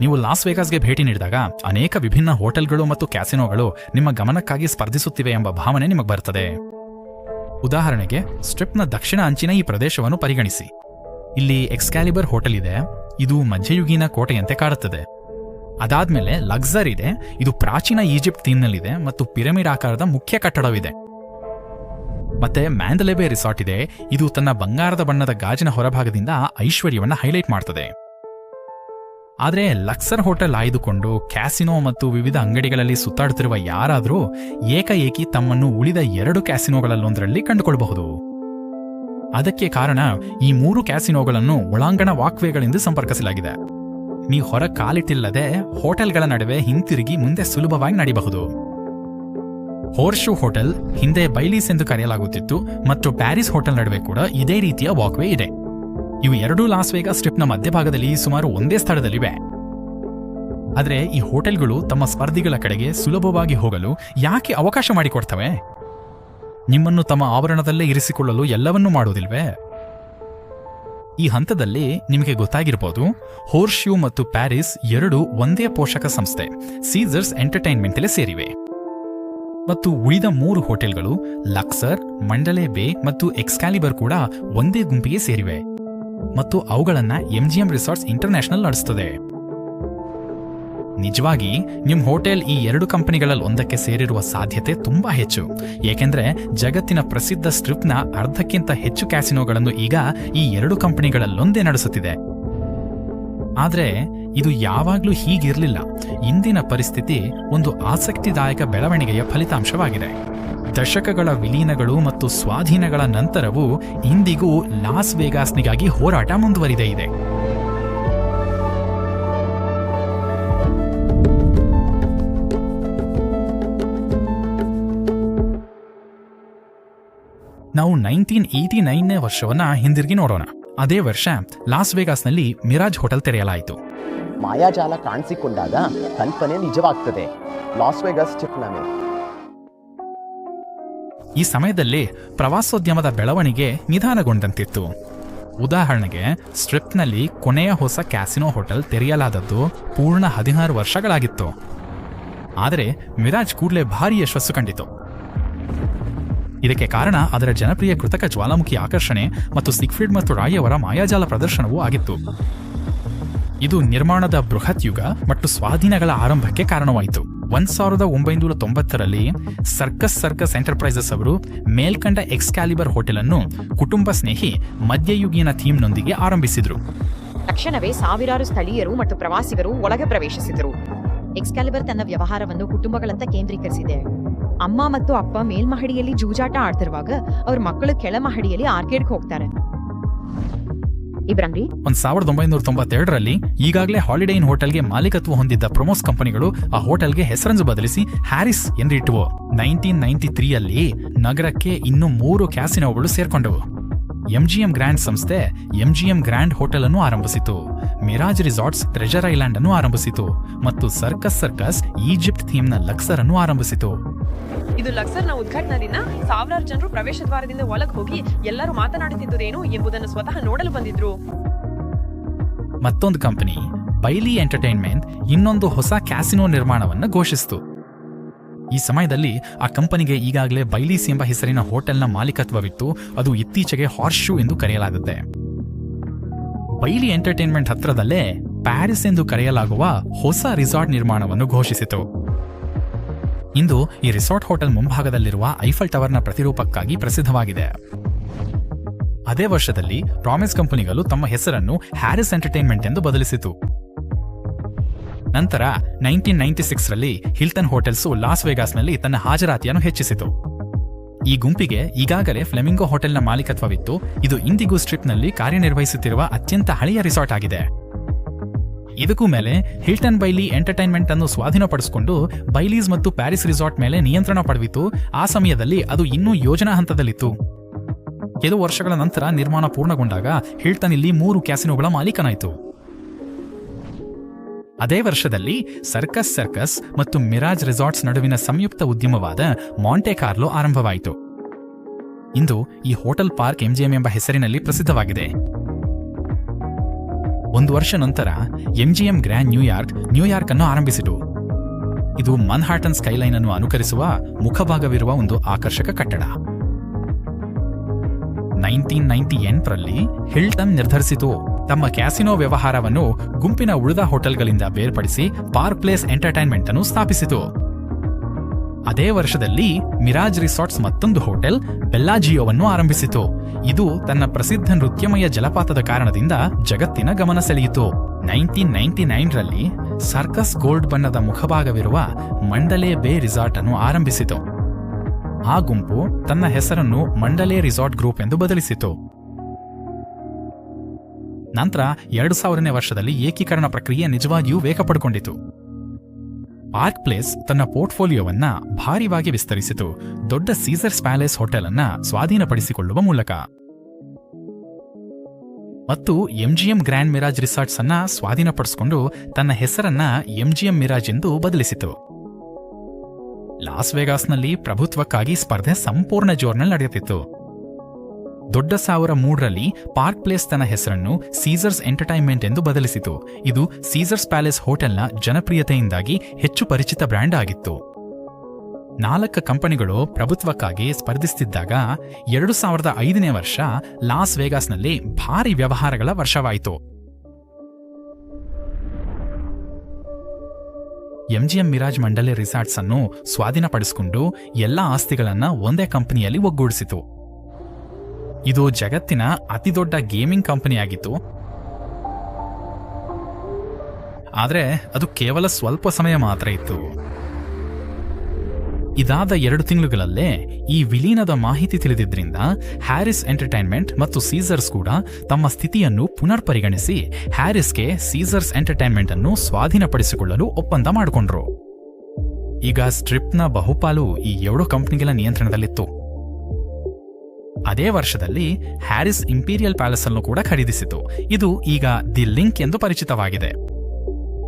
ನೀವು ಲಾಸ್ ವೇಗಾಸ್ಗೆ ಭೇಟಿ ನೀಡಿದಾಗ ಅನೇಕ ವಿಭಿನ್ನ ಹೋಟೆಲ್ಗಳು ಮತ್ತು ಕ್ಯಾಸಿನೋಗಳು ನಿಮ್ಮ ಗಮನಕ್ಕಾಗಿ ಸ್ಪರ್ಧಿಸುತ್ತಿವೆ ಎಂಬ ಭಾವನೆ ನಿಮಗೆ ಬರುತ್ತದೆ. ಉದಾಹರಣೆಗೆ, ಸ್ಟ್ರಿಪ್ನ ದಕ್ಷಿಣ ಅಂಚಿನ ಈ ಪ್ರದೇಶವನ್ನು ಪರಿಗಣಿಸಿ. ಇಲ್ಲಿ ಎಕ್ಸ್ಕ್ಯಾಲಿಬರ್ ಹೋಟೆಲ್ ಇದೆ, ಇದು ಮಧ್ಯಯುಗೀನ ಕೋಟೆಯಂತೆ ಕಾಡುತ್ತದೆ. ಅದಾದ್ಮೇಲೆ ಲಕ್ಸರ್ ಇದೆ, ಇದು ಪ್ರಾಚೀನ ಈಜಿಪ್ಟ್ ತೀನ್ನಲ್ಲಿದೆ ಮತ್ತು ಪಿರಮಿಡ್ ಆಕಾರದ ಮುಖ್ಯ ಕಟ್ಟಡವಿದೆ. ಮತ್ತೆ ಮ್ಯಾಂದಲೆಬೆ ರಿಸಾರ್ಟ್ ಇದೆ, ಇದು ತನ್ನ ಬಂಗಾರದ ಬಣ್ಣದ ಗಾಜಿನ ಹೊರಭಾಗದಿಂದ ಐಶ್ವರ್ಯವನ್ನು ಹೈಲೈಟ್ ಮಾಡ್ತದೆ. ಆದರೆ ಲಕ್ಸರ್ ಹೋಟೆಲ್ ಆಯ್ದುಕೊಂಡು ಕ್ಯಾಸಿನೋ ಮತ್ತು ವಿವಿಧ ಅಂಗಡಿಗಳಲ್ಲಿ ಸುತ್ತಾಡುತ್ತಿರುವ ಯಾರಾದರೂ ಏಕಾಏಕಿ ತಮ್ಮನ್ನು ಉಳಿದ ಎರಡು ಕ್ಯಾಸಿನೋಗಳಲ್ಲೊಂದರಲ್ಲಿ ಕಂಡುಕೊಳ್ಳಬಹುದು. ಅದಕ್ಕೆ ಕಾರಣ ಈ ಮೂರು ಕ್ಯಾಸಿನೋಗಳನ್ನು ಒಳಾಂಗಣ ವಾಕ್ವೇಗಳಿಂದ ಸಂಪರ್ಕಿಸಲಾಗಿದೆ. ನೀವು ಹೊರ ಕಾಲಿಟ್ಟಿಲ್ಲದೆ ಹೋಟೆಲ್ಗಳ ನಡುವೆ ಹಿಂತಿರುಗಿ ಮುಂದೆ ಸುಲಭವಾಗಿ ನಡೆಯಬಹುದು ಹೋರ್ಶು ಹೋಟೆಲ್ ಹಿಂದೆ ಬೈಲೀಸ್ ಎಂದು ಕರೆಯಲಾಗುತ್ತಿತ್ತು ಮತ್ತು ಪ್ಯಾರಿಸ್ ಹೋಟೆಲ್ ನಡುವೆ ಕೂಡ ಇದೇ ರೀತಿಯ ವಾಕ್ವೇ ಇದೆ. ಇವು ಎರಡೂ ಲಾಸ್ ವೇಗಾ ಸ್ಟ್ರಿಪ್ನ ಮಧ್ಯಭಾಗದಲ್ಲಿ ಸುಮಾರು ಒಂದೇ ಸ್ಥಳದಲ್ಲಿವೆ. ಆದರೆ ಈ ಹೋಟೆಲ್ಗಳು ತಮ್ಮ ಸ್ಪರ್ಧಿಗಳ ಕಡೆಗೆ ಸುಲಭವಾಗಿ ಹೋಗಲು ಯಾಕೆ ಅವಕಾಶ ಮಾಡಿಕೊಡ್ತವೆ? ನಿಮ್ಮನ್ನು ತಮ್ಮ ಆವರಣದಲ್ಲೇ ಇರಿಸಿಕೊಳ್ಳಲು ಎಲ್ಲವನ್ನೂ ಮಾಡುವುದಿಲ್ವೇ? ಈ ಹಂತದಲ್ಲಿ ನಿಮಗೆ ಗೊತ್ತಾಗಿರ್ಬೋದು ಹೋರ್ಶ್ಯೂ ಮತ್ತು ಪ್ಯಾರಿಸ್ ಎರಡು ಒಂದೇ ಪೋಷಕ ಸಂಸ್ಥೆ ಸೀಸರ್ಸ್ ಎಂಟರ್ಟೈನ್ಮೆಂಟಲ್ಲೇ ಸೇರಿವೆ. ಮತ್ತು ಉಳಿದ ಮೂರು ಹೋಟೆಲ್ಗಳು ಲಕ್ಸರ್ ಮಂಡಲೆ ಬೇ ಮತ್ತು ಎಕ್ಸ್ಕ್ಯಾಲಿಬರ್ ಕೂಡ ಒಂದೇ ಗುಂಪಿಗೆ ಸೇರಿವೆ. ಮತ್ತು ಅವುಗಳನ್ನ ಎಂ ರಿಸಾರ್ಟ್ಸ್ ಇಂಟರ್ನ್ಯಾಷನಲ್ ನಡೆಸುತ್ತದೆ ನಿಜವಾಗಿ ನಿಮ್ಮ ಹೋಟೆಲ್ ಈ ಎರಡು ಕಂಪನಿಗಳಲ್ಲಿ ಒಂದಕ್ಕೆ ಸೇರಿರುವ ಸಾಧ್ಯತೆ ತುಂಬಾ ಹೆಚ್ಚು. ಏಕೆಂದರೆ, ಜಗತ್ತಿನ ಪ್ರಸಿದ್ಧ ಸ್ಟ್ರಿಪ್ನ ಅರ್ಧಕ್ಕಿಂತ ಹೆಚ್ಚು ಕ್ಯಾಸಿನೋಗಳನ್ನು ಈಗ ಈ ಎರಡು ಕಂಪನಿಗಳಲ್ಲೊಂದೇ ನಡೆಸುತ್ತಿದೆ. ಆದರೆ, ಇದು ಯಾವಾಗಲೂ ಹೀಗಿರಲಿಲ್ಲ. ಇಂದಿನ ಪರಿಸ್ಥಿತಿ ಒಂದು ಆಸಕ್ತಿದಾಯಕ ಬೆಳವಣಿಗೆಯ ಫಲಿತಾಂಶವಾಗಿದೆ. ದಶಕಗಳ ವಿಲೀನಗಳು ಮತ್ತು ಸ್ವಾಧೀನಗಳ ನಂತರವೂ ಇಂದಿಗೂ ಲಾಸ್ ವೇಗಾಸ್ನಿಗಾಗಿ ಹೋರಾಟ ಮುಂದುವರಿದೇ ಇದೆ. ನಾವು ನೈನ್ಟೀನ್ ಏಯ್ಟಿ ನೈನ್ನೇ ವರ್ಷವನ್ನ ಹಿಂದಿರುಗಿ ನೋಡೋಣ. ಅದೇ ವರ್ಷ ಲಾಸ್ ವೇಗಾಸ್ನಲ್ಲಿ ಮಿರಾಜ್ ಹೋಟೆಲ್ ತೆರೆಯಲಾಯಿತು. ಮಾಯಾಜಾಲ ಕಾಣಿಸಿಕೊಂಡಾಗ ಕಲ್ಪನೆ ನಿಜವಾಗ್ತದೆ. ಲಾಸ್ ವೇಗಾಸ್ ಚಿಪ್ನ ಈ ಸಮಯದಲ್ಲಿ ಪ್ರವಾಸೋದ್ಯಮದ ಬೆಳವಣಿಗೆ ನಿಧಾನಗೊಂಡಂತಿತ್ತು. ಉದಾಹರಣೆಗೆ, ಸ್ಟ್ರಿಪ್ನಲ್ಲಿ ಕೊನೆಯ ಹೊಸ ಕ್ಯಾಸಿನೋ ಹೋಟೆಲ್ ತೆರೆಯಲಾದದ್ದು ಪೂರ್ಣ ಹದಿನಾರು ವರ್ಷಗಳಾಗಿತ್ತು. ಆದರೆ, ಮಿರಾಜ್ ಕೂಡಲೇ ಭಾರಿ ಯಶಸ್ಸು ಕಂಡಿತು. ಇದಕ್ಕೆ ಕಾರಣ ಅದರ ಜನಪ್ರಿಯ ಕೃತಕ ಜ್ವಾಲಾಮುಖಿ ಆಕರ್ಷಣೆ ಮತ್ತು ಸಿಕ್ಫೀಡ್ ಮತ್ತು ರಾಯವರ ಮಾಯಾಜಾಲ ಪ್ರದರ್ಶನವೂ ಆಗಿತ್ತು. ಇದು ನಿರ್ಮಾಣದ ಬೃಹತ್ ಯುಗ ಮತ್ತು ಸ್ವಾಧೀನಗಳ ಆರಂಭಕ್ಕೆ ಕಾರಣವಾಯಿತು. ಒಂದ್ ಸಾವಿರದ ಒಂಬೈನೂರ ತೊಂಬತ್ತರಲ್ಲಿ ಸರ್ಕಸ್ ಸರ್ಕಸ್ ಎಂಟರ್ಪ್ರೈಸಸ್ ಅವರು ಮೇಲ್ಕಂಡ ಎಕ್ಸ್ಕ್ಯಾಲಿಬರ್ ಹೋಟೆಲ್ ಅನ್ನು ಕುಟುಂಬ ಸ್ನೇಹಿ ಮಧ್ಯಯುಗೀನ ಥೀಮ್ನೊಂದಿಗೆ ಆರಂಭಿಸಿದ್ರು. ತಕ್ಷಣವೇ ಸಾವಿರಾರು ಸ್ಥಳೀಯರು ಮತ್ತು ಪ್ರವಾಸಿಗರು ಒಳಗೆ ಪ್ರವೇಶಿಸಿದರು. ಎಕ್ಸ್ಕ್ಯಾಲಿಬರ್ ತನ್ನ ವ್ಯವಹಾರವನ್ನು ಕುಟುಂಬಗಳಂತ ಕೇಂದ್ರೀಕರಿಸಿದೆ. ಅಮ್ಮ ಮತ್ತು ಅಪ್ಪ ಮೇಲ್ಮಹಡಿಯಲ್ಲಿ ಜೂಜಾಟ ಆಡ್ತಿರುವಾಗ ಅವ್ರ ಮಕ್ಕಳು ಕೆಳಮಹಡಿಯಲ್ಲಿ ಆರ್ಕೇಡ್ಗೆ ಹೋಗ್ತಾರೆ. ಇಬ್ರಂಗ್ರಿ ಒಂದ್ ಸಾವಿರದ ಒಂಬೈನೂರ ತೊಂಬತ್ತೆರಡರಲ್ಲಿ ಈಗಾಗಲೇ ಹಾಲಿಡೇ ಇನ್ ಹೋಟೆಲ್ಗೆ ಮಾಲೀಕತ್ವ ಹೊಂದಿದ್ದ ಪ್ರಮೋಸ್ ಕಂಪನಿಗಳು ಆ ಹೋಟೆಲ್ಗೆ ಹೆಸರನ್ನು ಬದಲಿಸಿ ಹ್ಯಾರಿಸ್ ಎಂದಿಟ್ಟುವು ನೈನ್ಟೀನ್ ನೈನ್ಟಿ ನಗರಕ್ಕೆ ಇನ್ನು ಮೂರು ಕ್ಯಾಸಿನೋಗಳು ಸೇರ್ಕೊಂಡವು. ಎಂಜಿಎಂ ಗ್ರ್ಯಾಂಡ್ ಸಂಸ್ಥೆ ಎಂಜಿಎಂ ಗ್ರ್ಯಾಂಡ್ ಹೋಟೆಲ್ ಅನ್ನು ಆರಂಭಿಸಿತು. ಮಿರಾಜ್ ರಿಸಾರ್ಟ್ಸ್ ಟ್ರೆಜರ್ ಐಲ್ಯಾಂಡ್ ಅನ್ನು ಆರಂಭಿಸಿತು ಮತ್ತು ಸರ್ಕಸ್ ಸರ್ಕಸ್ ಈಜಿಪ್ಟ್ ಥೀಮ್ನ ಲಕ್ಸರ್ ಅನ್ನು ಆರಂಭಿಸಿತು. ಇದು ಲಕ್ಸರ್ನ ಉದ್ಘಾಟನಾ ದಿನ ಸಾವಿರಾರು ಜನರು ಪ್ರವೇಶ ದ್ವಾರದಿಂದ ಒಳಗೆ ಹೋಗಿ ಎಲ್ಲರೂ ಮಾತನಾಡುತ್ತಿದ್ದುದೇನು ಎಂಬುದನ್ನು ಸ್ವತಃ ನೋಡಲು ಬಂದಿದ್ರು. ಮತ್ತೊಂದು ಕಂಪನಿ ಬೈಲಿ ಎಂಟರ್ಟೈನ್ಮೆಂಟ್ ಇನ್ನೊಂದು ಹೊಸ ಕ್ಯಾಸಿನೋ ನಿರ್ಮಾಣವನ್ನು ಘೋಷಿಸಿತು. ಈ ಸಮಯದಲ್ಲಿ ಆ ಕಂಪನಿಗೆ ಈಗಾಗಲೇ ಬೈಲೀಸ್ ಎಂಬ ಹೆಸರಿನ ಹೋಟೆಲ್ನ ಮಾಲೀಕತ್ವವಿತ್ತು ಅದು ಇತ್ತೀಚೆಗೆ ಹಾರ್ಶು ಎಂದು ಕರೆಯಲಾಗುತ್ತೆ. ಬೈಲಿ ಎಂಟರ್ಟೈನ್ಮೆಂಟ್ ಹತ್ರದಲ್ಲೇ ಪ್ಯಾರಿಸ್ ಎಂದು ಕರೆಯಲಾಗುವ ಹೊಸ ರಿಸಾರ್ಟ್ ನಿರ್ಮಾಣವನ್ನು ಘೋಷಿಸಿತು. ಇಂದು ಈ ರಿಸಾರ್ಟ್ ಹೋಟೆಲ್ ಮುಂಭಾಗದಲ್ಲಿರುವ ಐಫಲ್ ಟವರ್ನ ಪ್ರತಿರೂಪಕ್ಕಾಗಿ ಪ್ರಸಿದ್ಧವಾಗಿದೆ. ಅದೇ ವರ್ಷದಲ್ಲಿ ಪ್ರಾಮಿಸ್ ಕಂಪನಿಗಳು ತಮ್ಮ ಹೆಸರನ್ನು ಹ್ಯಾರಿಸ್ ಎಂಟರ್ಟೈನ್ಮೆಂಟ್ ಎಂದು ಬದಲಿಸಿತು. ನಂತರ ನೈನ್ಟೀನ್ ನೈನ್ಟಿ ಸಿಕ್ಸ್ ರಲ್ಲಿ ಹಿಲ್ಟನ್ ಹೋಟೆಲ್ಸ್ ಲಾಸ್ ವೇಗಾಸ್ನಲ್ಲಿ ತನ್ನ ಹಾಜರಾತಿಯನ್ನು ಹೆಚ್ಚಿಸಿತು. ಈ ಗುಂಪಿಗೆ ಈಗಾಗಲೇ ಫ್ಲೆಮಿಂಗೋ ಹೋಟೆಲ್ನ ಮಾಲೀಕತ್ವವಿತ್ತು. ಇದು ಇಂದಿಗೂ ಸ್ಟ್ರಿಪ್ನಲ್ಲಿ ಕಾರ್ಯನಿರ್ವಹಿಸುತ್ತಿರುವ ಅತ್ಯಂತ ಹಳೆಯ ರಿಸಾರ್ಟ್ ಆಗಿದೆ. ಇದಕ್ಕೂ ಮೇಲೆ ಹಿಲ್ಟನ್ ಬೈಲಿ ಎಂಟರ್ಟೈನ್ಮೆಂಟ್ ಅನ್ನು ಸ್ವಾಧೀನಪಡಿಸಿಕೊಂಡು ಬೈಲೀಸ್ ಮತ್ತು ಪ್ಯಾರಿಸ್ ರಿಸಾರ್ಟ್ ಮೇಲೆ ನಿಯಂತ್ರಣ ಪಡೆದಿತ್ತು. ಆ ಸಮಯದಲ್ಲಿ ಅದು ಇನ್ನೂ ಯೋಜನಾ ಹಂತದಲ್ಲಿತ್ತು. ಕೆಲವು ವರ್ಷಗಳ ನಂತರ ನಿರ್ಮಾಣ ಪೂರ್ಣಗೊಂಡಾಗ ಹಿಲ್ಟನ್ ಇಲ್ಲಿ ಮೂರು ಕ್ಯಾಸಿನೋಗಳ ಮಾಲೀಕನಾಯಿತು. ಅದೇ ವರ್ಷದಲ್ಲಿ ಸರ್ಕಸ್ ಸರ್ಕಸ್ ಮತ್ತು ಮಿರಾಜ್ ರೆಸಾರ್ಟ್ಸ್ ನಡುವಿನ ಸಂಯುಕ್ತ ಉದ್ಯಮವಾದ ಮಾಂಟೆ ಕಾರ್ಲೋ ಆರಂಭವಾಯಿತು. ಇಂದು ಈ ಹೋಟೆಲ್ ಪಾರ್ಕ್ ಎಂಜಿಎಂ ಎಂಬ ಹೆಸರಿನಲ್ಲಿ ಪ್ರಸಿದ್ಧವಾಗಿದೆ. ಒಂದು ವರ್ಷ ನಂತರ ಎಂಜಿಎಂ ಗ್ರ್ಯಾಂಡ್ ನ್ಯೂಯಾರ್ಕ್ ನ್ಯೂಯಾರ್ಕ್ ಅನ್ನು ಆರಂಭಿಸಿತು. ಇದು ಮನ್ಹಾಟನ್ ಸ್ಕೈಲೈನ್ ಅನ್ನು ಅನುಕರಿಸುವ ಮುಖಭಾಗವಿರುವ ಒಂದು ಆಕರ್ಷಕ ಕಟ್ಟಡ. ನೈನ್ಟೀನ್ ನೈನ್ಟಿ ಎಂಟರಲ್ಲಿ ಹಿಲ್ಟನ್ ನಿರ್ಧರಿಸಿತು. ತಮ್ಮ ಕ್ಯಾಸಿನೋ ವ್ಯವಹಾರವನ್ನು ಗುಂಪಿನ ಉಳಿದ ಹೋಟೆಲ್ಗಳಿಂದ ಬೇರ್ಪಡಿಸಿ ಪಾರ್ಕ್ ಪ್ಲೇಸ್ ಎಂಟರ್ಟೈನ್ಮೆಂಟ್ ಅನ್ನು ಸ್ಥಾಪಿಸಿತು. ಅದೇ ವರ್ಷದಲ್ಲಿ ಮಿರಾಜ್ ರಿಸಾರ್ಟ್ಸ್ ಮತ್ತೊಂದು ಹೋಟೆಲ್ ಬೆಲ್ಲಾಜಿಯೋವನ್ನು ಆರಂಭಿಸಿತು. ಇದು ತನ್ನ ಪ್ರಸಿದ್ಧ ನೃತ್ಯಮಯ ಜಲಪಾತದ ಕಾರಣದಿಂದ ಜಗತ್ತಿನ ಗಮನ ಸೆಳೆಯಿತು. ನೈನ್ಟೀನ್ ನೈನ್ಟಿ ನೈನ್ರಲ್ಲಿ ಸರ್ಕಸ್ ಗೋಲ್ಡ್ ಬಣ್ಣದ ಮುಖಭಾಗವಿರುವ ಮಂಡಲೆ ಬೇ ರಿಸಾರ್ಟ್ ಅನ್ನು ಆರಂಭಿಸಿತು. ಆ ಗುಂಪು ತನ್ನ ಹೆಸರನ್ನು ಮಂಡಲೆ ರಿಸಾರ್ಟ್ ಗ್ರೂಪ್ ಎಂದು ಬದಲಿಸಿತು. ನಂತರ ಎರಡು ಸಾವಿರನೇ ವರ್ಷದಲ್ಲಿ ಏಕೀಕರಣ ಪ್ರಕ್ರಿಯೆ ನಿಜವಾಗಿಯೂ ವೇಗ ಪಡ್ಕೊಂಡಿತು. ಪಾರ್ಕ್ ಪ್ಲೇಸ್ ತನ್ನ ಪೋರ್ಟ್ಫೋಲಿಯೋವನ್ನ ಭಾರಿವಾಗಿ ವಿಸ್ತರಿಸಿತು. ದೊಡ್ಡ ಸೀಸರ್ಸ್ ಪ್ಯಾಲೇಸ್ ಹೋಟೆಲ್ ಅನ್ನ ಸ್ವಾಧೀನಪಡಿಸಿಕೊಳ್ಳುವ ಮೂಲಕ. ಮತ್ತು ಎಂಜಿಎಂ ಗ್ರ್ಯಾಂಡ್ ಮಿರಾಜ್ ರಿಸಾರ್ಟ್ಸ್ ಅನ್ನ ಸ್ವಾಧೀನಪಡಿಸಿಕೊಂಡು ತನ್ನ ಹೆಸರನ್ನ ಎಂಜಿಎಂ ಮಿರಾಜ್ ಎಂದು ಬದಲಿಸಿತು. ಲಾಸ್ ವೇಗಾಸ್ನಲ್ಲಿ ಪ್ರಭುತ್ವಕ್ಕಾಗಿ ಸ್ಪರ್ಧೆ ಸಂಪೂರ್ಣ ಜೋರ್ನಲ್ಲಿ ನಡೆಯುತ್ತಿತ್ತು. ದೊಡ್ಡ ಸಾವಿರ ಮೂರರಲ್ಲಿ ಪಾರ್ಕ್ ಪ್ಲೇಸ್ ತನ್ನ ಹೆಸರನ್ನು ಸೀಸರ್ಸ್ ಎಂಟರ್ಟೈನ್ಮೆಂಟ್ ಎಂದು ಬದಲಿಸಿತು. ಇದು ಸೀಸರ್ಸ್ ಪ್ಯಾಲೇಸ್ ಹೋಟೆಲ್ನ ಜನಪ್ರಿಯತೆಯಿಂದಾಗಿ ಹೆಚ್ಚು ಪರಿಚಿತ ಬ್ರ್ಯಾಂಡ್ ಆಗಿತ್ತು. ನಾಲ್ಕು ಕಂಪನಿಗಳು ಪ್ರಭುತ್ವಕ್ಕಾಗಿ ಸ್ಪರ್ಧಿಸುತ್ತಿದ್ದಾಗ ಎರಡು ಸಾವಿರದ ಐದನೇ ವರ್ಷ ಲಾಸ್ ವೇಗಾಸ್ನಲ್ಲಿ ಭಾರಿ ವ್ಯವಹಾರಗಳ ವರ್ಷವಾಯಿತು. ಎಂಜಿಎಂ ಮಿರಾಜ್ ಮಂಡಳಿ ರಿಸಾರ್ಟ್ಸ್ ಅನ್ನು ಸ್ವಾಧೀನಪಡಿಸಿಕೊಂಡು ಎಲ್ಲಾ ಆಸ್ತಿಗಳನ್ನು ಒಂದೇ ಕಂಪನಿಯಲ್ಲಿ ಒಗ್ಗೂಡಿಸಿತು. ಇದು ಜಗತ್ತಿನ ಅತಿದೊಡ್ಡ ಗೇಮಿಂಗ್ ಕಂಪನಿಯಾಗಿತ್ತು. ಆದರೆ ಅದು ಕೇವಲ ಸ್ವಲ್ಪ ಸಮಯ ಮಾತ್ರ ಇತ್ತು. ಇದಾದ ಎರಡು ತಿಂಗಳುಗಳಲ್ಲೇ ಈ ವಿಲೀನದ ಮಾಹಿತಿ ತಿಳಿದಿದ್ದರಿಂದ ಹ್ಯಾರಿಸ್ ಎಂಟರ್ಟೈನ್ಮೆಂಟ್ ಮತ್ತು ಸೀಸರ್ಸ್ ಕೂಡ ತಮ್ಮ ಸ್ಥಿತಿಯನ್ನು ಪುನರ್ ಪರಿಗಣಿಸಿ ಹ್ಯಾರಿಸ್ಗೆ ಸೀಸರ್ಸ್ ಎಂಟರ್ಟೈನ್ಮೆಂಟ್ ಅನ್ನು ಸ್ವಾಧೀನಪಡಿಸಿಕೊಳ್ಳಲು ಒಪ್ಪಂದ ಮಾಡಿಕೊಂಡ್ರು. ಈಗ ಸ್ಟ್ರಿಪ್ನ ಬಹುಪಾಲು ಈ ಎರಡು ಕಂಪ್ನಿಗಳ ನಿಯಂತ್ರಣದಲ್ಲಿತ್ತು. ಅದೇ ವರ್ಷದಲ್ಲಿ ಹ್ಯಾರಿಸ್ ಇಂಪೀರಿಯಲ್ ಪ್ಯಾಲೇಸ್ ಅನ್ನು ಕೂಡ ಖರೀದಿಸಿತು. ಇದು ಈಗ ದಿ ಲಿಂಕ್ ಎಂದು ಪರಿಚಿತವಾಗಿದೆ.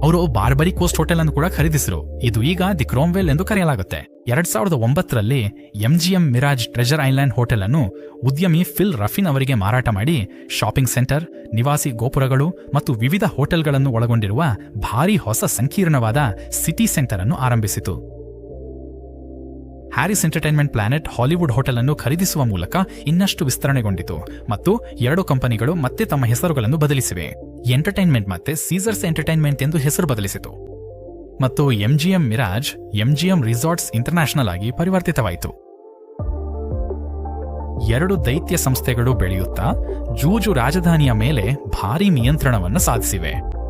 ಅವರು ಬಾರ್ಬರಿ ಕೋಸ್ಟ್ ಹೋಟೆಲ್ ಅನ್ನು ಕೂಡ ಖರೀದಿಸಿದರು ಇದು ಈಗ ದಿ ಕ್ರೋಮ್ವೆಲ್ ಎಂದು ಕರೆಯಲಾಗುತ್ತೆ. ಎರಡ್ ಸಾವಿರದ ಒಂಬತ್ತರಲ್ಲಿ MGM Mirage Treasure Island hotel ಅನ್ನು ಉದ್ಯಮಿ ಫಿಲ್ ರಫಿನ್ ಅವರಿಗೆ ಮಾರಾಟ ಮಾಡಿ ಶಾಪಿಂಗ್ ಸೆಂಟರ್, ನಿವಾಸಿ ಗೋಪುರಗಳು ಮತ್ತು ವಿವಿಧ ಹೋಟೆಲ್ಗಳನ್ನು ಒಳಗೊಂಡಿರುವ ಭಾರಿ ಹೊಸ ಸಂಕೀರ್ಣವಾದ ಸಿಟಿ ಸೆಂಟರ್ ಅನ್ನು ಆರಂಭಿಸಿತು. Harrah's Entertainment Planet Hollywood hotel ಅನ್ನು ಖರೀದಿಸುವ ಮೂಲಕ ಇನ್ನಷ್ಟು ವಿಸ್ತರಣೆಗೊಂಡಿತು ಮತ್ತು ಎರಡು ಕಂಪನಿಗಳು ಮತ್ತೆ ತಮ್ಮ ಹೆಸರುಗಳನ್ನು ಬದಲಿಸಿವೆ. ಎಂಟರ್ಟೈನ್ಮೆಂಟ್ ಮತ್ತೆ ಸೀಸರ್ಸ್ ಎಂಟರ್ಟೈನ್ಮೆಂಟ್ ಎಂದು ಹೆಸರು ಬದಲಿಸಿತು. ಮತ್ತು MGM Mirage, MGM Resorts International ಆಗಿ ಪರಿವರ್ತಿತವಾಯಿತು. ಎರಡು ದೈತ್ಯ ಸಂಸ್ಥೆಗಳು ಬೆಳೆಯುತ್ತಾ ಜೂಜು ರಾಜಧಾನಿಯ ಮೇಲೆ ಭಾರೀ ನಿಯಂತ್ರಣವನ್ನು ಸಾಧಿಸಿವೆ.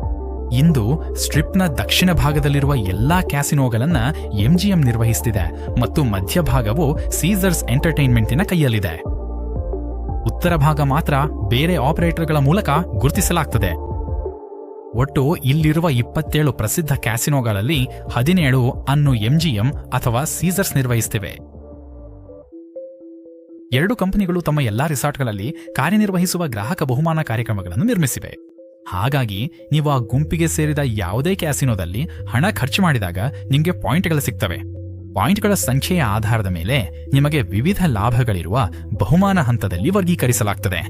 ಇಂದು ಸ್ಟ್ರಿಪ್ನ ದಕ್ಷಿಣ ಭಾಗದಲ್ಲಿರುವ ಎಲ್ಲಾ ಕ್ಯಾಸಿನೋಗಳನ್ನ ಎಂಜಿಎಂ ನಿರ್ವಹಿಸುತ್ತಿದೆ ಮತ್ತು ಮಧ್ಯಭಾಗವು ಸೀಸರ್ಸ್ ಎಂಟರ್ಟೈನ್ಮೆಂಟಿನ ಕೈಯಲ್ಲಿದೆ. ಉತ್ತರ ಭಾಗ ಮಾತ್ರ ಬೇರೆ ಆಪರೇಟರ್ಗಳ ಮೂಲಕ ಗುರುತಿಸಲಾಗ್ತದೆ. ಒಟ್ಟು ಇಲ್ಲಿರುವ ಇಪ್ಪತ್ತೇಳು ಪ್ರಸಿದ್ಧ ಕ್ಯಾಸಿನೋಗಳಲ್ಲಿ ಹದಿನೇಳು ಅನ್ನು ಎಂಜಿಎಂ ಅಥವಾ ಸೀಸರ್ಸ್ ನಿರ್ವಹಿಸುತ್ತಿವೆ ಎರಡು ಕಂಪನಿಗಳು ತಮ್ಮ ಎಲ್ಲಾ ರಿಸಾರ್ಟ್ಗಳಲ್ಲಿ ಕಾರ್ಯನಿರ್ವಹಿಸುವ ಗ್ರಾಹಕ ಬಹುಮಾನ ಕಾರ್ಯಕ್ರಮಗಳನ್ನು ನಿರ್ಮಿಸಿವೆ. ಹಾಗಾಗಿ ನೀವು ಆ ಗುಂಪಿಗೆ ಸೇರಿದ ಯಾವುದೇ ಕ್ಯಾಸಿನೋದಲ್ಲಿ ಹಣ ಖರ್ಚು ಮಾಡಿದಾಗ ನಿಮಗೆ ಪಾಯಿಂಟ್ಗಳು ಸಿಗ್ತವೆ. ಪಾಯಿಂಟ್ಗಳ ಸಂಖ್ಯೆಯ ಆಧಾರದ ಮೇಲೆ ನಿಮಗೆ ವಿವಿಧ ಲಾಭಗಳಿರುವ ಬಹುಮಾನ ಹಂತದಲ್ಲಿ ವರ್ಗೀಕರಿಸಲಾಗ್ತದೆ.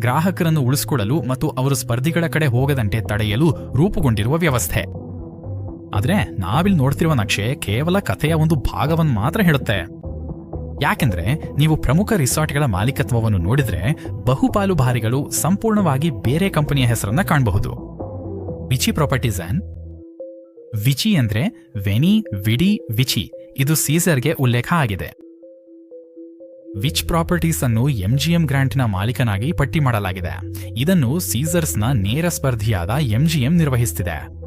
ಗ್ರಾಹಕರನ್ನು ಉಳಿಸಿಕೊಳ್ಳಲು ಮತ್ತು ಅವರು ಸ್ಪರ್ಧಿಗಳ ಕಡೆ ಹೋಗದಂತೆ ತಡೆಯಲು ರೂಪುಗೊಂಡಿರುವ ವ್ಯವಸ್ಥೆ. ಆದರೆ ನಾವಿಲ್ಲಿ ನೋಡ್ತಿರುವ ನಕ್ಷೆ ಕೇವಲ ಕಥೆಯ ಒಂದು ಭಾಗವನ್ನು ಮಾತ್ರ ಹೇಳುತ್ತೆ. ಯಾಕೆಂದ್ರೆ ನೀವು ಪ್ರಮುಖ ರಿಸಾರ್ಟ್ಗಳ ಮಾಲೀಕತ್ವವನ್ನು ನೋಡಿದ್ರೆ ಬಹುಪಾಲು ಭಾರಿಗಳು ಸಂಪೂರ್ಣವಾಗಿ ಬೇರೆ ಕಂಪನಿಯ ಹೆಸರನ್ನ ಕಾಣಬಹುದು. ವಿಚಿ ಪ್ರಾಪರ್ಟೀಸ್ ಆನ್ ವಿಚಿ ಅಂದ್ರೆ ವೆನಿ, ವಿಡಿ, ವಿಚಿ. ಇದು ಸೀಸರ್ಗೆ ಉಲ್ಲೇಖ ಆಗಿದೆ. ವಿಚ್ ಪ್ರಾಪರ್ಟೀಸ್ ಅನ್ನು ಎಂಜಿಎಂ ಗ್ರಾಂಟ್ನ ಮಾಲೀಕನಾಗಿ ಪಟ್ಟಿ ಮಾಡಲಾಗಿದೆ. ಇದನ್ನು ಸೀಸರ್ಸ್ನ ನೇರ ಸ್ಪರ್ಧಿಯಾದ ಎಂಜಿಎಂ ನಿರ್ವಹಿಸುತ್ತಿದೆ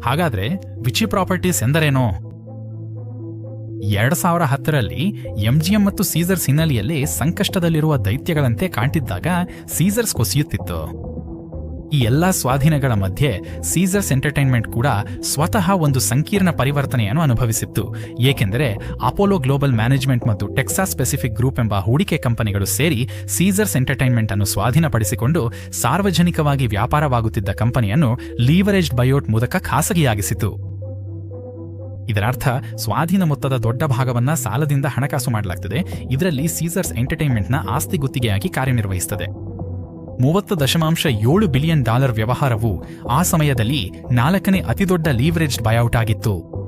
ಹಾಗಾದ್ರೆ ವಿಚಿ ಪ್ರಾಪರ್ಟೀಸ್ ಎಂದರೇನೋ? ಎರಡ್ ಸಾವಿರ ಹತ್ತರಲ್ಲಿ ಎಂಜಿಎಂ ಮತ್ತು ಸೀಸರ್ಸ್ ಹಿನ್ನೆಲೆಯಲ್ಲಿ ಸಂಕಷ್ಟದಲ್ಲಿರುವ ದೈತ್ಯಗಳಂತೆ ಕಾಣ್ತಿದ್ದಾಗ ಸೀಸರ್ಸ್ ಕೊಸಿಯುತ್ತಿತ್ತು. ಈ ಎಲ್ಲಾ ಸ್ವಾಧೀನಗಳ ಮಧ್ಯೆ ಸೀಸರ್ಸ್ ಎಂಟರ್ಟೈನ್ಮೆಂಟ್ ಕೂಡ ಸ್ವತಃ ಒಂದು ಸಂಕೀರ್ಣ ಪರಿವರ್ತನೆಯನ್ನು ಅನುಭವಿಸಿತ್ತು. ಏಕೆಂದರೆ ಅಪೋಲೋ ಗ್ಲೋಬಲ್ ಮ್ಯಾನೇಜ್ಮೆಂಟ್ ಮತ್ತು ಟೆಕ್ಸಾಸ್ ಸ್ಪೆಸಿಫಿಕ್ ಗ್ರೂಪ್ ಎಂಬ ಹೂಡಿಕೆ ಕಂಪನಿಗಳು ಸೇರಿ ಸೀಸರ್ಸ್ ಎಂಟರ್ಟೈನ್ಮೆಂಟ್ ಅನ್ನು ಸ್ವಾಧೀನಪಡಿಸಿಕೊಂಡು ಸಾರ್ವಜನಿಕವಾಗಿ ವ್ಯಾಪಾರವಾಗುತ್ತಿದ್ದ ಕಂಪನಿಯನ್ನು ಲೀವರೇಜ್ ಬಯೋಟ್ ಮೂಲಕ ಖಾಸಗಿಯಾಗಿಸಿತು. ಇದರರ್ಥ, ಸ್ವಾಧೀನ ಮೊತ್ತದ ದೊಡ್ಡ ಭಾಗವನ್ನ ಸಾಲದಿಂದ ಹಣಕಾಸು ಮಾಡಲಾಗ್ತದೆ. ಇದರಲ್ಲಿ ಸೀಸರ್ಸ್ ಎಂಟರ್ಟೈನ್ಮೆಂಟ್ನ ಆಸ್ತಿ ಗುತ್ತಿಗೆಯಾಗಿ ಕಾರ್ಯನಿರ್ವಹಿಸುತ್ತದೆ ಮೂವತ್ತು ದಶಮಾಂಶ ಏಳು ಬಿಲಿಯನ್ ಡಾಲರ್ ವ್ಯವಹಾರವು ಆ ಸಮಯದಲ್ಲಿ ನಾಲ್ಕನೇ ಅತಿದೊಡ್ಡ ಲೀವರೇಜ್ಡ್ ಬೈಔಟ್ ಆಗಿತ್ತು.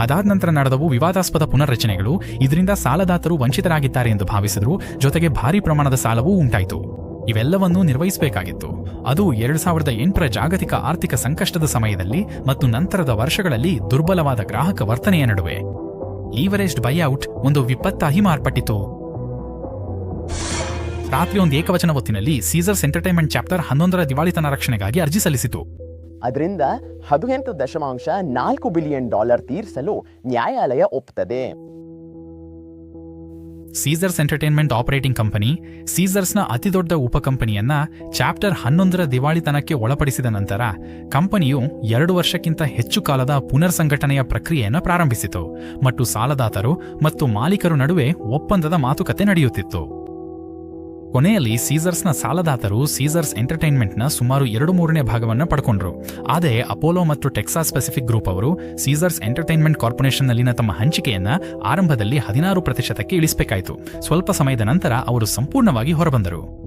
ಅದಾದ ನಂತರ ನಡೆದವು ವಿವಾದಾಸ್ಪದ ಪುನರ್ರಚನೆಗಳು. ಇದರಿಂದ ಸಾಲದಾತರು ವಂಚಿತರಾಗಿದ್ದಾರೆ ಎಂದು ಭಾವಿಸಿದರು. ಜೊತೆಗೆ ಭಾರೀ ಪ್ರಮಾಣದ ಸಾಲವೂ ಉಂಟಾಯಿತು. ಇವೆಲ್ಲವನ್ನೂ ನಿರ್ವಹಿಸಬೇಕಾಗಿತ್ತು. ಅದು ಎರಡು ಸಾವಿರದ ಎಂಟರ ಜಾಗತಿಕ ಆರ್ಥಿಕ ಸಂಕಷ್ಟದ ಸಮಯದಲ್ಲಿ ಮತ್ತು ನಂತರದ ವರ್ಷಗಳಲ್ಲಿ ದುರ್ಬಲವಾದ ಗ್ರಾಹಕ ವರ್ತನೆಯ ನಡುವೆ. ಲೀವರೇಜ್ಡ್ ಬೈಔಟ್ ಒಂದು ವಿಪತ್ತಾಗಿ ಮಾರ್ಪಟ್ಟಿತು ರಾತ್ರಿ ಒಂದು ಏಕವಚನ ಹೊತ್ತಿನಲ್ಲಿ ಸೀಸರ್ಸ್ ಎಂಟರ್ಟೈನ್ಮೆಂಟ್ ಚಾಪ್ಟರ್ ಹನ್ನೊಂದರ ದಿವಾಳಿತನ ರಕ್ಷಣೆಗಾಗಿ ಅರ್ಜಿ ಸಲ್ಲಿಸಿತು. ಅದರಿಂದ ಹದಿನೆಂಟು ದಶಮಾಂಶ ನಾಲ್ಕು ಬಿಲಿಯನ್ ಡಾಲರ್ ತೀರಿಸಲು ನ್ಯಾಯಾಲಯ ಒಪ್ತದೆ. ಸೀಸರ್ಸ್ ಎಂಟರ್ಟೈನ್ಮೆಂಟ್ ಆಪರೇಟಿಂಗ್ ಕಂಪನಿ ಸೀಸರ್ಸ್ನ ಅತಿದೊಡ್ಡ ಉಪಕಂಪನಿಯನ್ನ ಚಾಪ್ಟರ್ ಹನ್ನೊಂದರ ದಿವಾಳಿತನಕ್ಕೆ ಒಳಪಡಿಸಿದ ನಂತರ ಕಂಪನಿಯು ಎರಡು ವರ್ಷಕ್ಕಿಂತ ಹೆಚ್ಚು ಕಾಲದ ಪುನರ್ ಸಂಘಟನೆಯ ಪ್ರಕ್ರಿಯೆಯನ್ನು ಪ್ರಾರಂಭಿಸಿತು. ಮತ್ತು ಸಾಲದಾತರು ಮತ್ತು ಮಾಲೀಕರು ನಡುವೆ ಒಪ್ಪಂದದ ಮಾತುಕತೆ ನಡೆಯುತ್ತಿತ್ತು. ಕೊನೆಯಲ್ಲಿ ಸೀಸರ್ಸ್ನ ಸಾಲದಾತರು ಸೀಸರ್ಸ್ ಎಂಟರ್ಟೈನ್ಮೆಂಟ್ನ ಸುಮಾರು ಎರಡು ಮೂರನೇ ಭಾಗವನ್ನು ಪಡ್ಕೊಂಡ್ರು. ಆದರೆ ಅಪೋಲೋ ಮತ್ತು ಟೆಕ್ಸಾಸ್ ಪೆಸಿಫಿಕ್ ಗ್ರೂಪ್ ಅವರು ಸೀಸರ್ಸ್ ಎಂಟರ್ಟೈನ್ಮೆಂಟ್ ಕಾರ್ಪೊರೇಷನ್ನಲ್ಲಿನ ತಮ್ಮ ಹಂಚಿಕೆಯನ್ನ ಆರಂಭದಲ್ಲಿ ಹದಿನಾರು ಪ್ರತಿಶತಕ್ಕೆ ಇಳಿಸಬೇಕಾಯಿತು. ಸ್ವಲ್ಪ ಸಮಯದ ನಂತರ ಅವರು ಸಂಪೂರ್ಣವಾಗಿ ಹೊರಬಂದರು.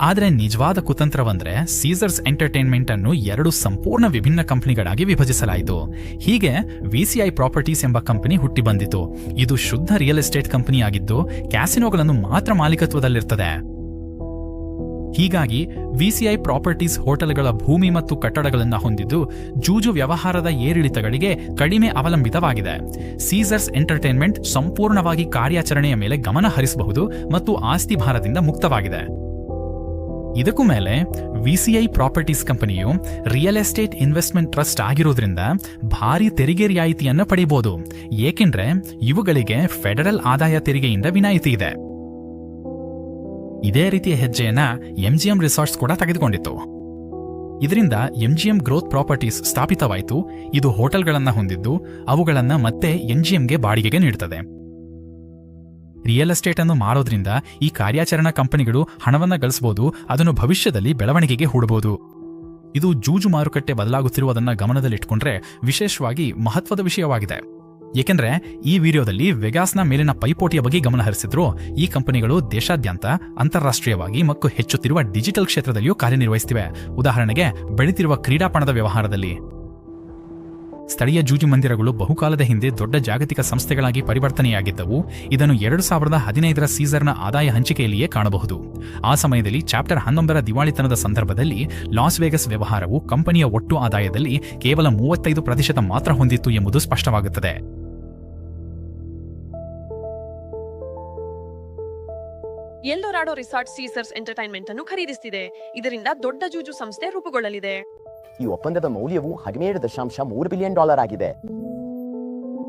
ಆದರೆ ನಿಜವಾದ ಕುತಂತ್ರವಂದ್ರೆ ಸೀಸರ್ಸ್ ಎಂಟರ್ಟೈನ್ಮೆಂಟ್ ಅನ್ನು ಎರಡು ಸಂಪೂರ್ಣ ವಿಭಿನ್ನ ಕಂಪನಿಗಳಾಗಿ ವಿಭಜಿಸಲಾಯಿತು. ಹೀಗೆ ವಿಸಿಐ ಪ್ರಾಪರ್ಟೀಸ್ ಎಂಬ ಕಂಪನಿ ಹುಟ್ಟಿ ಬಂದಿತು. ಇದು ಶುದ್ಧ ರಿಯಲ್ ಎಸ್ಟೇಟ್ ಕಂಪನಿಯಾಗಿದ್ದು ಕ್ಯಾಸಿನೋಗಳನ್ನು ಮಾತ್ರ ಮಾಲೀಕತ್ವದಲ್ಲಿರ್ತದೆ. ಹೀಗಾಗಿ ವಿಸಿಐ ಪ್ರಾಪರ್ಟೀಸ್ ಹೋಟೆಲ್ಗಳ ಭೂಮಿ ಮತ್ತು ಕಟ್ಟಡಗಳನ್ನು ಹೊಂದಿದ್ದು ಜೂಜು ವ್ಯವಹಾರದ ಏರಿಳಿತಗಳಿಗೆ ಕಡಿಮೆ ಅವಲಂಬಿತವಾಗಿದೆ. ಸೀಸರ್ಸ್ ಎಂಟರ್ಟೈನ್ಮೆಂಟ್ ಸಂಪೂರ್ಣವಾಗಿ ಕಾರ್ಯಾಚರಣೆಯ ಮೇಲೆ ಗಮನ ಹರಿಸಬಹುದು ಮತ್ತು ಆಸ್ತಿ ಭಾರದಿಂದ ಮುಕ್ತವಾಗಿದೆ. ಇದಕ್ಕೂ ಮೇಲೆ ವಿಸಿಐ ಪ್ರಾಪರ್ಟೀಸ್ ಕಂಪನಿಯು ರಿಯಲ್ ಎಸ್ಟೇಟ್ ಇನ್ವೆಸ್ಟ್ಮೆಂಟ್ ಟ್ರಸ್ಟ್ ಆಗಿರೋದ್ರಿಂದ ಭಾರಿ ತೆರಿಗೆ ರಿಯಾಯಿತಿಯನ್ನು ಪಡೆಯಬಹುದು ಏಕೆಂದ್ರೆ ಇವುಗಳಿಗೆ ಫೆಡರಲ್ ಆದಾಯ ತೆರಿಗೆಯಿಂದ ವಿನಾಯಿತಿ ಇದೆ. ಇದೇ ರೀತಿಯ ಹೆಜ್ಜೆಯನ್ನ ಎಂಜಿಎಂ ರಿಸಾರ್ಟ್ಸ್ ಕೂಡ ತೆಗೆದುಕೊಂಡಿತ್ತು. ಇದರಿಂದ ಎಂಜಿಎಂ ಗ್ರೋತ್ ಪ್ರಾಪರ್ಟೀಸ್ ಸ್ಥಾಪಿತವಾಯಿತು. ಇದು ಹೋಟೆಲ್ಗಳನ್ನು ಹೊಂದಿದ್ದು ಅವುಗಳನ್ನು ಮತ್ತೆ ಎಂಜಿಎಂಗೆ ಬಾಡಿಗೆಗೆ ನೀಡುತ್ತದೆ ರಿಯಲ್ ಎಸ್ಟೇಟ್ ಅನ್ನು ಮಾರೋದ್ರಿಂದ ಈ ಕಾರ್ಯಾಚರಣಾ ಕಂಪನಿಗಳು ಹಣವನ್ನ ಗಳಿಸಬಹುದು ಅದನ್ನು ಭವಿಷ್ಯದಲ್ಲಿ ಬೆಳವಣಿಗೆಗೆ ಹೂಡಬಹುದು. ಇದು ಜೂಜು ಮಾರುಕಟ್ಟೆ ಬದಲಾಗುತ್ತಿರುವುದನ್ನ ಗಮನದಲ್ಲಿಟ್ಕೊಂಡ್ರೆ ವಿಶೇಷವಾಗಿ ಮಹತ್ವದ ವಿಷಯವಾಗಿದೆ. ಏಕೆಂದ್ರೆ, ಈ ವಿಡಿಯೋದಲ್ಲಿ ವೆಗಾಸ್ನ ಮೇಲಿನ ಪೈಪೋಟಿಯ ಬಗ್ಗೆ ಗಮನ ಹರಿಸಿದ್ರು, ಈ ಕಂಪನಿಗಳು ದೇಶಾದ್ಯಂತ ಅಂತಾರಾಷ್ಟ್ರೀಯವಾಗಿ ಮತ್ತು ಹೆಚ್ಚುತ್ತಿರುವ ಡಿಜಿಟಲ್ ಕ್ಷೇತ್ರದಲ್ಲಿಯೂ ಕಾರ್ಯನಿರ್ವಹಿಸುತ್ತಿವೆ ಉದಾಹರಣೆಗೆ, ಬೆಳೆತಿರುವ ಕ್ರೀಡಾಪಣದ ವ್ಯವಹಾರದಲ್ಲಿ. ಸ್ಥಳೀಯ ಜೂಜು ಮಂದಿರಗಳು ಬಹುಕಾಲದ ಹಿಂದೆ ದೊಡ್ಡ ಜಾಗತಿಕ ಸಂಸ್ಥೆಗಳಾಗಿ ಪರಿವರ್ತನೆಯಾಗಿದ್ದವು. ಇದನ್ನು ಎರಡು ಸಾವಿರದ ಹದಿನೈದರ ಸೀಸರ್ನ ಆದಾಯ ಹಂಚಿಕೆಯಲ್ಲಿಯೇ ಕಾಣಬಹುದು. ಆ ಸಮಯದಲ್ಲಿ ಚಾಪ್ಟರ್ ಹನ್ನೊಂದರ ದಿವಾಳಿತನದ ಸಂದರ್ಭದಲ್ಲಿ ಲಾಸ್ ವೇಗಸ್ ವ್ಯವಹಾರವು ಕಂಪನಿಯ ಒಟ್ಟು ಆದಾಯದಲ್ಲಿ ಕೇವಲ ಮೂವತ್ತೈದು ಪ್ರತಿಶತ ಮಾತ್ರ ಹೊಂದಿತ್ತು ಎಂಬುದು ಸ್ಪಷ್ಟವಾಗುತ್ತದೆ. ಎಲ್ಲೋರಾಡೋ ರಿಸಾರ್ಟ್ ಸೀಸರ್ಸ್ ಎಂಟರ್ಟೈನ್ಮೆಂಟ್ ಅನ್ನು ಖರೀದಿಸುತ್ತಿದೆ ಇದರಿಂದ ದೊಡ್ಡ ಜೂಜು ಸಂಸ್ಥೆ ರೂಪುಗೊಳ್ಳಲಿದೆ. ಈ ಒಪ್ಪಂದದ ಮೌಲ್ಯವು ಹದಿನೇಳು ದಶಾಂಶ ಮೂರು ಬಿಲಿಯನ್ ಡಾಲರ್ ಆಗಿದೆ.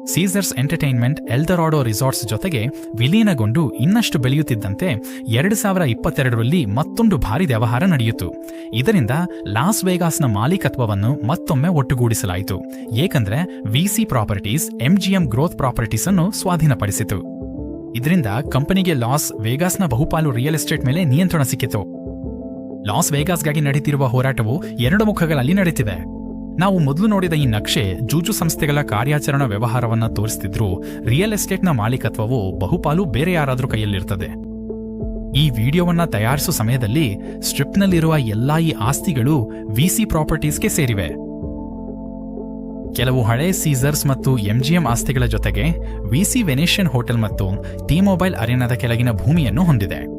ಸೀಸರ್ಸ್ ಎಂಟರ್ಟೈನ್ಮೆಂಟ್ ಎಲ್ದರಾಡೋ ರಿಸಾರ್ಟ್ಸ್ ಜೊತೆಗೆ ವಿಲೀನಗೊಂಡು ಇನ್ನಷ್ಟು ಬೆಳೆಯುತ್ತಿದ್ದಂತೆ ಎರಡು ಸಾವಿರ ಇಪ್ಪತ್ತೆರಡರಲ್ಲಿ ಮತ್ತೊಂದು ಭಾರಿ ವ್ಯವಹಾರ ನಡೆಯಿತು. ಇದರಿಂದ ಲಾಸ್ ವೇಗಾಸ್ನ ಮಾಲೀಕತ್ವವನ್ನು ಮತ್ತೊಮ್ಮೆ ಒಟ್ಟುಗೂಡಿಸಲಾಯಿತು. ಏಕೆಂದರೆ VICI Properties MGM Growth Properties ಅನ್ನು ಸ್ವಾಧೀನಪಡಿಸಿತು. ಇದರಿಂದ ಕಂಪನಿಗೆ ಲಾಸ್ ವೇಗಾಸ್ನ ಬಹುಪಾಲು ರಿಯಲ್ ಎಸ್ಟೇಟ್ ಮೇಲೆ ನಿಯಂತ್ರಣ ಸಿಕ್ಕಿತು. ಲಾಸ್ ವೇಗಾಸ್ಗಾಗಿ ನಡೀತಿರುವ ಹೋರಾಟವು ಎರಡು ಮುಖಗಳಲ್ಲಿ ನಡೀತಿದೆ ನಾವು ಮೊದಲು ನೋಡಿದ ಈ ನಕ್ಷೆ ಜೂಜು ಸಂಸ್ಥೆಗಳ ಕಾರ್ಯಾಚರಣಾ ವ್ಯವಹಾರವನ್ನ ತೋರಿಸ್ತಿದ್ರು. ರಿಯಲ್ ಎಸ್ಟೇಟ್ನ ಮಾಲೀಕತ್ವವು ಬಹುಪಾಲು ಬೇರೆ ಯಾರಾದರೂ ಕೈಯಲ್ಲಿರ್ತದೆ. ಈ ವಿಡಿಯೋವನ್ನ ತಯಾರಿಸುವ ಸಮಯದಲ್ಲಿ ಸ್ಟ್ರಿಪ್ನಲ್ಲಿರುವ ಎಲ್ಲಾ ಈ ಆಸ್ತಿಗಳು ವಿಸಿ ಪ್ರಾಪರ್ಟೀಸ್ಗೆ ಸೇರಿವೆ. ಕೆಲವು ಹಳೆ ಸೀಸರ್ಸ್ ಮತ್ತು ಎಂಜಿಎಂ ಆಸ್ತಿಗಳ ಜೊತೆಗೆ ವಿಸಿ ವೆನೇಷಿಯನ್ ಹೋಟೆಲ್ ಮತ್ತು ಟಿ ಮೊಬೈಲ್ ಅರೆನಾದ ಕೆಳಗಿನ ಭೂಮಿಯನ್ನು ಹೊಂದಿದೆ.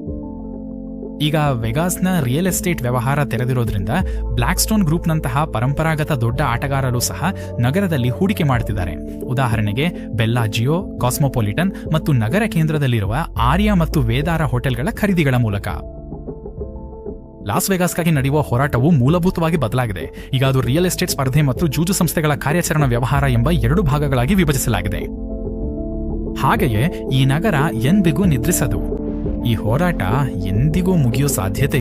ಈಗ ವೆಗಾಸ್ನ ರಿಯಲ್ ಎಸ್ಟೇಟ್ ವ್ಯವಹಾರ ತೆರೆದಿರೋದ್ರಿಂದ ಬ್ಲ್ಯಾಕ್ ಸ್ಟೋನ್ ಗ್ರೂಪ್ನಂತಹ ಪರಂಪರಾಗತ ದೊಡ್ಡ ಆಟಗಾರರು ಸಹ ನಗರದಲ್ಲಿ ಹೂಡಿಕೆ ಮಾಡುತ್ತಿದ್ದಾರೆ ಉದಾಹರಣೆಗೆ ಬೆಲ್ಲಾಜಿಯೋ ಕಾಸ್ಮೋಪೊಲಿಟನ್ ಮತ್ತು ನಗರ ಕೇಂದ್ರದಲ್ಲಿರುವ ಆರ್ಯ ಮತ್ತು ವೇದಾರ ಹೋಟೆಲ್ಗಳ ಖರೀದಿಗಳ ಮೂಲಕ. ಲಾಸ್ ವೆಗಾಸ್ಗಾಗಿ ನಡೆಯುವ ಹೋರಾಟವು ಮೂಲಭೂತವಾಗಿ ಬದಲಾಗಿದೆ. ಈಗ ಅದು ರಿಯಲ್ ಎಸ್ಟೇಟ್ ಸ್ಪರ್ಧೆ ಮತ್ತು ಜೂಜು ಸಂಸ್ಥೆಗಳ ಕಾರ್ಯಾಚರಣಾ ವ್ಯವಹಾರ ಎಂಬ ಎರಡು ಭಾಗಗಳಾಗಿ ವಿಭಜಿಸಲಾಗಿದೆ. ಹಾಗೆಯೇ ಈ ನಗರ ಎಂದಿಗೂ ನಿದ್ರಿಸದು. ಈ ಹೋರಾಟ ಎಂದಿಗೂ ಮುಗಿಯೋ ಸಾಧ್ಯತೆ